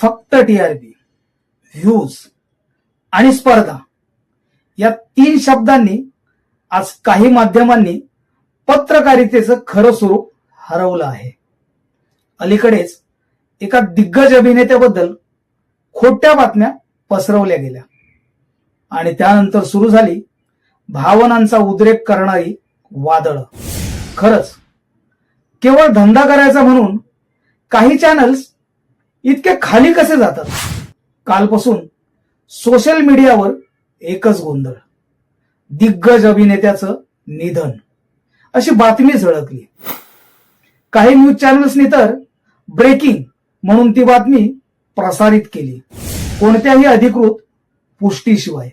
फक्त TRP views आणि स्पर्धा या तीन शब्दांनी आज काही माध्यमांनी पत्रकारितेचं खरं स्वरूप हरवलं आहे. अलीकडेच एका दिग्गज अभिनेत्याबद्दल खोट्या बातम्या पसरवल्या गेल्या. आणि त्यानंतर सुरू झाली भावनांचा उद्रेक करणारी वादळ. खरंच केवळ धंदा करायचा म्हणून काही चॅनल्स इतके खाली कसे जातात? कालपासून सोशल मीडियावर एकच गोंधळ. दिग्गज अभिनेत्याचं निधन. अशी बातमी झळकली. काही न्यूज चॅनल्सनी तर ब्रेकिंग म्हणून ती बातमी प्रसारित केली. कोणत्याही अधिकृत पुष्टीशिवाय.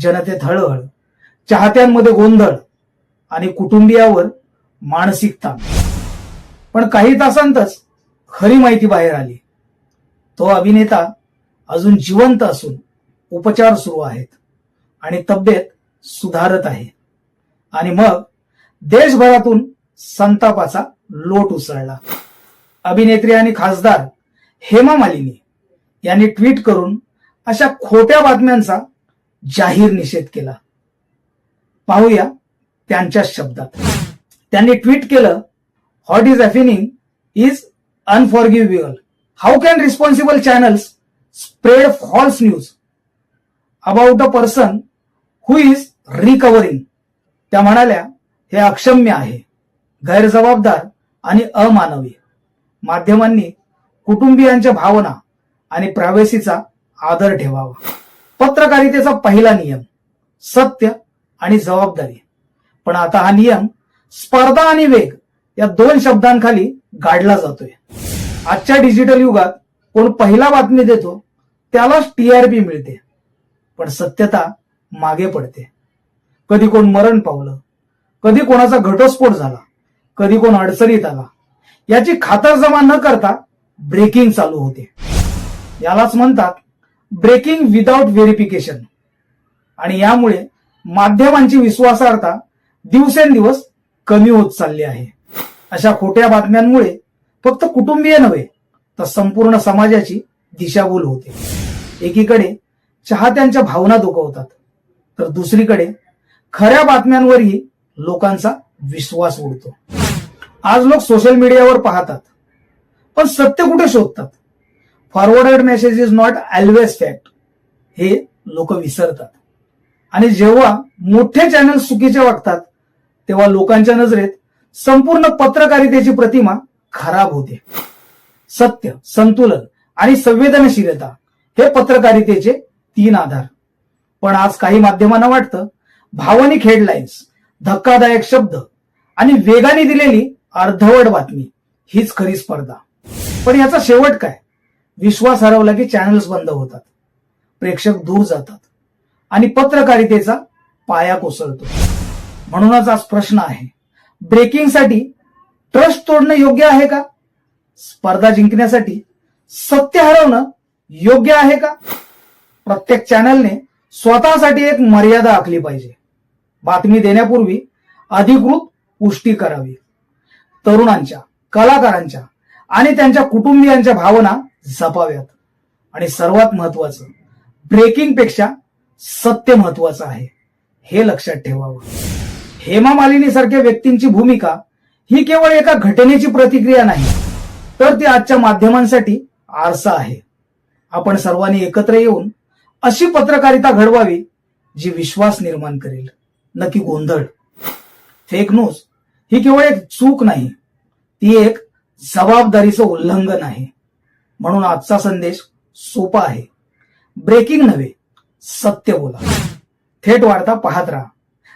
जनतेत हळहळ चाहत्यांमध्ये गोंधळ आणि कुटुंबियावर मानसिक ताण. पण काही तासांतच खरी माहिती बाहेर आली. तो अभिनेता अजून जिवंत असून उपचार सुरू आहेत आणि तब्येत सुधारत आहे. आणि मग देशभरातून संतापाचा लोट उसळला. अभिनेत्री आणि खासदार हेमा मालिनी यांनी ट्विट करून अशा खोट्या बातम्यांचा जाहीर निषेध केला. पाहूया त्यांच्याच शब्दात. त्यांनी ट्विट केलं what is happening is unforgivable how can responsible channels spread false news about a person who is recovering त्या म्हणाल्या हे अक्षम्य आहे गैरजबाबदार आणि अमानवी माध्यमांनी कुटुंबियांच्या भावना आणि प्रायव्हसीचा आदर ठेवावा. पत्रकारितेचा पहिला नियम सत्य आणि जबाबदारी. पण आता हा नियम स्पर्धा आणि वेग या दोन शब्दांखाली गाडला जातोय. आजच्या डिजिटल युगात कोण पहिला बातमी देतो त्यालाच टीआरपी मिळते. पण सत्यता मागे पडते. कधी कोण मरण पावलं कधी कोणाचा घटस्फोट झाला कधी कोण अडचणीत आला याची खातरजमा न करता ब्रेकिंग चालू होते. यालाच म्हणतात ब्रेकिंग विदाउट व्हेरिफिकेशन आणि यामुळे माध्यमांची विश्वासार्हता दिवसेंदिवस कमी होत चालली आहे. अशा खोट्या बातम्यांमुळे फक्त कुटुंबीय नव्हे तर संपूर्ण समाजाची दिशाभूल होते. एकीकडे चाहत्यांच्या भावना दुखवतात तर दुसरीकडे खऱ्या बातम्यांवरही लोकांचा विश्वास उडतो. आज लोक सोशल मीडियावर पाहतात पण सत्य कुठे शोधतात? Forwarded message is not always fact हे लोक विसरतात. आणि जेव्हा मोठे चॅनल चुकीचे वागतात तेव्हा लोकांच्या नजरेत संपूर्ण पत्रकारितेची प्रतिमा खराब होते. सत्य संतुलन आणि संवेदनशीलता हे पत्रकारितेचे तीन आधार. पण आज काही माध्यमांना वाटतं भावनिक हेडलाईन्स धक्कादायक शब्द आणि वेगाने दिलेली अर्धवट बातमी हीच खरी स्पर्धा. पण याचा शेवट काय? विश्वास हरवला की चॅनल्स बंद होतात. प्रेक्षक दूर जातात आणि पत्रकारितेचा पाया कोसळतो. म्हणूनच आज प्रश्न आहे ब्रेकिंगसाठी ट्रस्ट तोडणं योग्य आहे का? स्पर्धा जिंकण्यासाठी सत्य हरवणं योग्य आहे का? प्रत्येक चॅनलने स्वतःसाठी एक मर्यादा आखली पाहिजे. बातमी देण्यापूर्वी अधिकृत पुष्टी करावी. तरुणांच्या कलाकारांच्या आणि त्यांच्या कुटुंबियांच्या भावना जपाव्यात. आणि सर्वात महत्वाचं ब्रेकिंगपेक्षा सत्य महत्वाचं आहे. हे लक्षात ठेवावं. हेमा मालिनी सारख्या व्यक्तींची भूमिका ही केवळ एका घटनेची प्रतिक्रिया नाही तर ती आजच्या माध्यमांसाठी आरसा आहे. आपण सर्वांनी एकत्र येऊन अशी पत्रकारिता घडवावी जी विश्वास निर्माण करेल. नक्की गोंधळ. फेक न्यूज ही केवळ एक चूक नाही ती एक जबाबदारीचं उल्लंघन आहे. म्हणून आजचा संदेश सोपा आहे. ब्रेकिंग नव्हे सत्य बोला. थेट वार्ता पाहत राहा.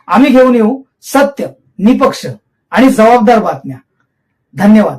आम्ही घेऊन येऊ सत्य निपक्ष. आणि जबाबदार बातम्या. धन्यवाद.